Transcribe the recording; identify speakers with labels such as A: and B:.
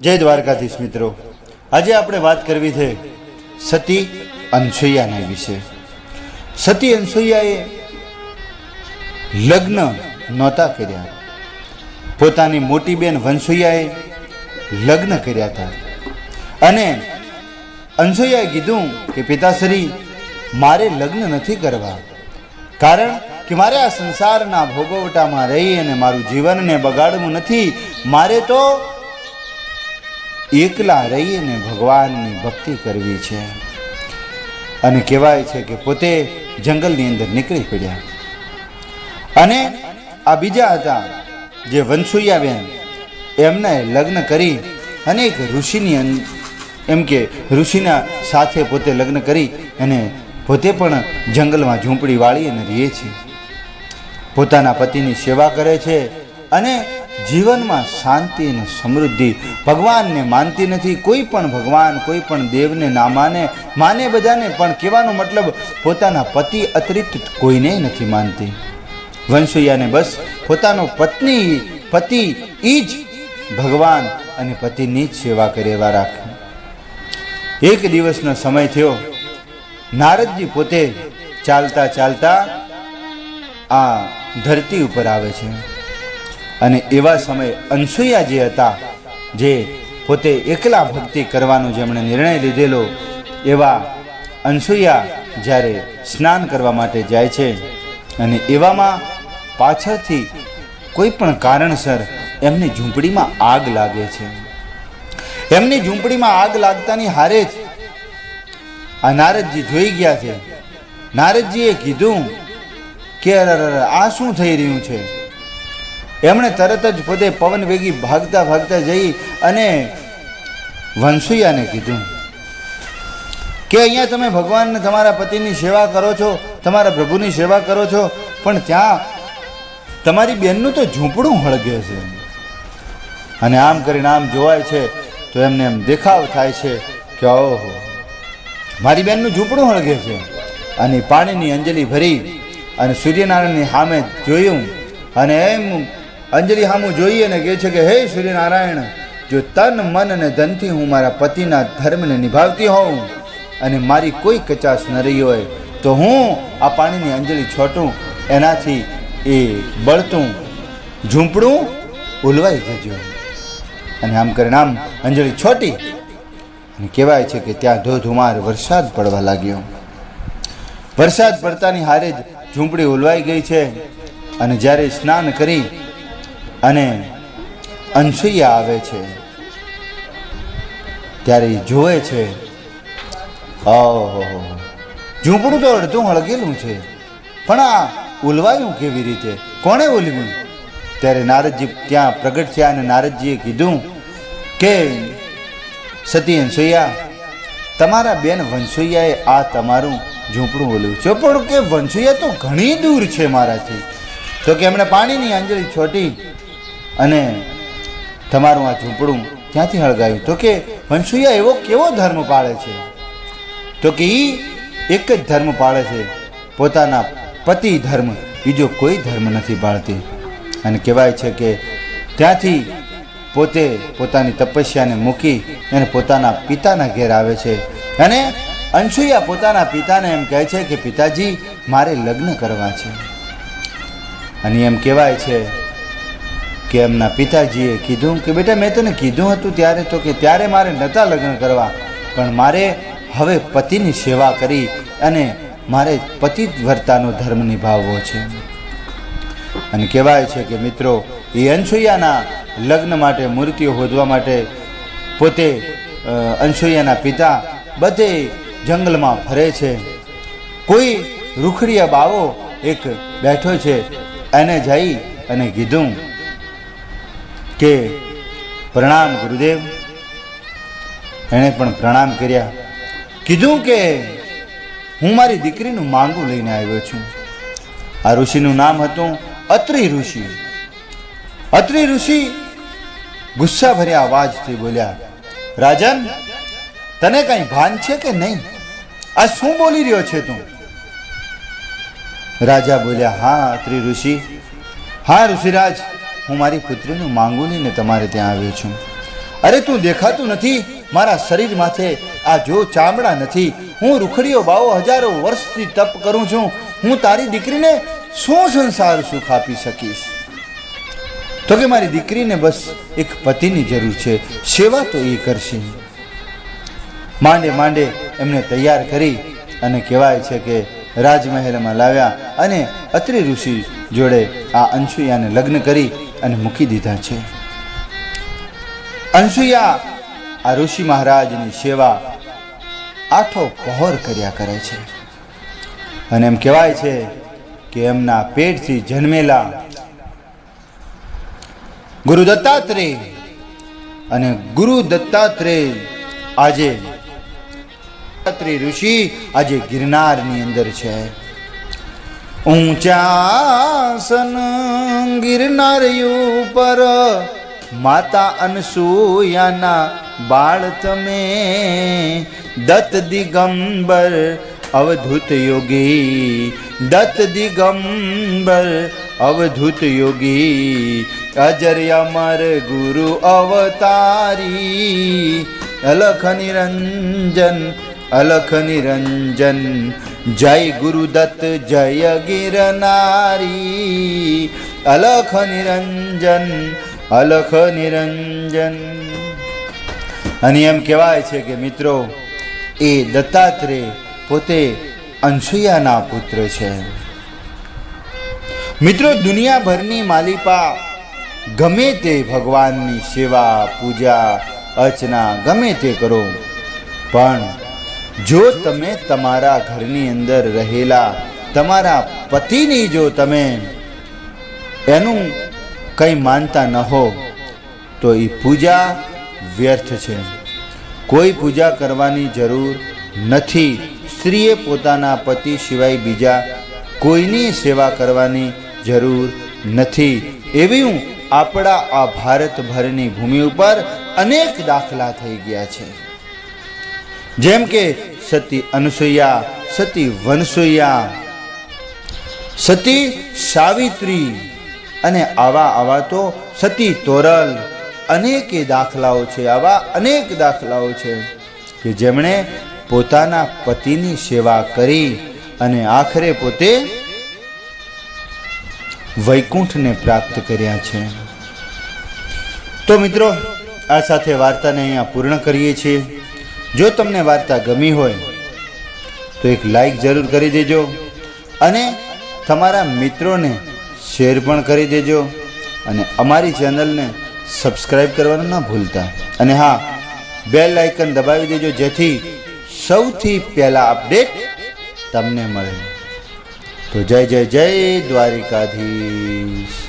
A: જય દ્વારકાધીશ મિત્રો. આજે આપણે વાત કરવી છે સતી અનસુયાના વિશે. સતી અનસુયાએ લગ્ન નહોતા કર્યા. પોતાની મોટી બેન વંસુયાએ લગ્ન કર્યા હતા. અને અનસુયાએ કીધું કે, પિતાશ્રી, મારે લગ્ન નથી કરવા. કારણ કે મારે આ સંસારના ભોગવટામાં રહી અને મારું જીવનને બગાડવું નથી. મારે તો એકલા રહીને ભગવાનની ભક્તિ કરવી છે. અને કહેવાય છે કે પોતે જંગલની અંદર નીકળી પડ્યા. અને આ બીજા હતા, જે વંશુયાબેન એમને લગ્ન કરી અને એક ઋષિની એમ કે ઋષિના સાથે પોતે લગ્ન કરી અને પોતે પણ જંગલમાં ઝૂંપડી વાળી અને રહે છે. પોતાના પતિની સેવા કરે છે અને જીવનમાં શાંતિ અને સમૃદ્ધિ ભગવાનને માનતી નથી. કોઈ પણ ભગવાન, કોઈ પણ દેવને ના માને. માને બધાને, પણ કહેવાનો મતલબ પોતાના પતિ અતિરિક્ત કોઈને નથી માનતી. વંશુયાને બસ પોતાનો પત્ની, પતિ એ જ ભગવાન અને પતિની જ સેવા કરે એવા રાખે. એક દિવસનો સમય થયો. નારદજી પોતે ચાલતા ચાલતા આ ધરતી ઉપર આવે છે. અને એવા સમયે અનસુયા જે હતા, જે પોતે એકલા ભક્તિ કરવાનો જેમણે નિર્ણય લીધેલો, એવા અનસુયા જ્યારે સ્નાન કરવા માટે જાય છે અને એવામાં પાછળથી કોઈ પણ કારણસર એમની ઝૂંપડીમાં આગ લાગે છે. એમની ઝૂંપડીમાં આગ લાગતાની હારે જ આ નારદજી જોઈ ગયા છે. નારદજીએ કીધું કે આ શું થઈ રહ્યું છે? એમણે તરત જ પોતે પવન વેગી ભાગતા ભાગતા જઈ અને વંશુયાને કીધું કે અહીંયા તમે ભગવાનને તમારા પતિની સેવા કરો છો, તમારા પ્રભુની સેવા કરો છો, પણ ત્યાં તમારી બેનનું તો ઝૂંપડું હળગે છે. અને આમ કરીને આમ જોવાય છે, તો એમને એમ દેખાવ થાય છે કે ઓહો, મારી બેનનું ઝૂંપડું હળગે છે. અને પાણીની અંજલિ ભરી અને સૂર્યનારાયણની સામે જોયું અને એમ અંજલિ હામું જોઈએ ને કહે છે કે, હે સૂર્યનારાયણ, જો તન, મન અને ધનથી હું મારા પતિના ધર્મને નિભાવતી હોઉં અને મારી કોઈ કચાશ ન રહી હોય, તો હું આ પાણીની અંજલિ છોટું, એનાથી એ બળતું, ઝૂંપડું ઉલવાઈ જજો. અને આમ કરીને આમ અંજલિ છોટી અને કહેવાય છે કે ત્યાં ધોધુમાર વરસાદ પડવા લાગ્યો. વરસાદ પડતાની હારે જ ઝૂંપડી ઉલવાઈ ગઈ છે અને જ્યારે સ્નાન કરી અને અનસુયા આવે છે. ત્યારે જોવે છે ઓહો ઝૂંપડું તો અડધું હળગેલું છે, પણ આ ઉલવાયું કેવી રીતે? કોણે ઉલવ્યું? ત્યારે નારદજી ત્યાં પ્રગટ થયા અને નારદજીએ કીધું, કે સતી અનસુયા, તમારા બેન વંશુયાએ આ તમારું ઝૂંપડું ઓલ્યું છે. પણ કે વંશુયા તો ઘણી દૂર છે મારાથી. તો કે એમણે પાણીની આંજળી છોટી અને તમારું આ ઝૂંપડું ક્યાંથી હળગાયું? તો કે વંશુયા એવો કેવો ધર્મ પાળે છે? તો કે એ એક જ ધર્મ પાળે છે, પોતાના પતિ ધર્મ, બીજો કોઈ ધર્મ નથી પાળતી. અને કહેવાય છે કે ત્યાંથી પોતે પોતાની તપસ્યાને મૂકી અને પોતાના પિતાના ઘેર આવે છે. અને અંશુયા પોતાના પિતાને એમ કહે છે કે, પિતાજી, મારે લગ્ન કરવા છે. અને એમ કહેવાય છે કે એમના પિતાજીએ કીધું કે, બેટા, મેં તને કીધું હતું ત્યારે તો કે ત્યારે મારે નહોતા લગ્ન કરવા, પણ મારે હવે પતિની સેવા કરી અને મારે પતિ વર્તાનો ધર્મ નિભાવવો છે. અને કહેવાય છે કે, મિત્રો, એ અનસુયાના લગ્ન માટે, મૂર્તિઓ હોદવા માટે પોતે અનસુયાના પિતા બધે જંગલમાં ફરે છે. કોઈ રૂખડીયા બાવો એક બેઠો છે, એને જઈ અને કીધું કે પ્રણામ ગુરુદેવ. એણે પણ પ્રણામ કર્યા. કીધું કે હું મારી દીકરીનું માંગુ લઈને આવ્યો છું. આ ઋષિનું નામ હતું અત્રિ ઋષિ. અત્રિ ઋષિ ગુસ્સા ભર્યા અવાજથી બોલ્યા, રાજન, તને કઈ ભાન છે કે નહીં? આ શું બોલી રહ્યો છે તું? રાજા બોલ્યા, હા અત્રિ ઋષિ. હા, ઋષિરાજ હું મારી પુત્રીનું માંગુ લઈને તમારે ત્યાં આવ્યો છું. અરે તું દેખાતું નથી, મારા શરીર માથે આ જો ચામડા નથી. હું રૂખડીઓ બાવો હજારો વર્ષથી તપ કરું છું. હું તારી દીકરીને શું સંસાર સુખ આપી શકીશ? તો કે મારી દીકરીને બસ એક પતિની જરૂર છે. સેવા તો એ કરશે. માંડે માંડે એમને તૈયાર કરી અને કહેવાય છે કે રાજમહેલમાં લાવ્યા અને અત્રિ ઋષિ જોડે આ અંશુયાને લગ્ન કરી અને મૂકી દીધા છે. અનસુયા, આ ઋષિ મહારાજની સેવા આઠો પહોર કર્યા કરે છે. અને એમ કહેવાય છે કે એમના પેટથી જન્મેલા ગુરુ દત્તાત્રેય અને ગુરુ દત્તાત્રેય આજે ઋષિ આજે ગિરનારની અંદર છે. ઊંચાસન ગિરનાર ઉપર માતા અનસૂયાના બાળ તમે દત્ત દિગંબર, અવધૂત યોગી. દત્ત દિગંબર, અવધૂત યોગી. અજર અમર ગુરુ અવતારી, અલખ નિરંજન અલખ નિરંજન. જય ગુરુદત્ત જય ગિરનારી અલખ નિરંજન અલખ નિરંજન. અને એમ કહેવાય છે કે મિત્રો, એ દત્તાત્રેય પોતે અંશુયાના પુત્ર છે. મિત્રો, દુનિયાભરની માલિપા ગમે તે ભગવાનની સેવા, પૂજા, અર્ચના ગમે તે કરો, પણ જો તમે તમારા ઘરની અંદર રહેલા તમારા પતિની જો તમે એનું કંઈ માનતા ન હો, તો એ પૂજા વ્યર્થ છે. કોઈ પૂજા કરવાની જરૂર નથી. સ્ત્રીએ પોતાના પતિ સિવાય બીજા કોઈની સેવા કરવાની જરૂર નથી. એવી હું આપણા આ ભારતભરની ભૂમિ ઉપર અનેક દાખલા થઈ ગયા છે. જેમ કે સતી અનસુયા, સતી વનસુયા। સતી સાવિત્રી અને આવા આવા તો સતી તોરલ। અનેકે દાખલાઓ છે, આવા અનેક દાખલાઓ છે કે જેમણે પોતાના પતિની સેવા કરી અને આખરે પોતે વૈકુંઠને પ્રાપ્ત કર્યા છે। તો મિત્રો, આ સાથે વાર્તાને અહીંયા પૂર્ણ કરીએ છીએ। જો તમને વાર્તા ગમી હોય, તો એક લાઈક જરૂર કરી દેજો અને તમારા મિત્રોને શેર પણ કરી દેજો અને અમારી ચેનલને સબસ્ક્રાઈબ કરવાનું ના ભૂલતા. અને હા બેલ આઇકન દબાવી દેજો, જેથી સૌથી પહેલા અપડેટ તમને મળે. તો જય જય જય દ્વારિકાધીશ.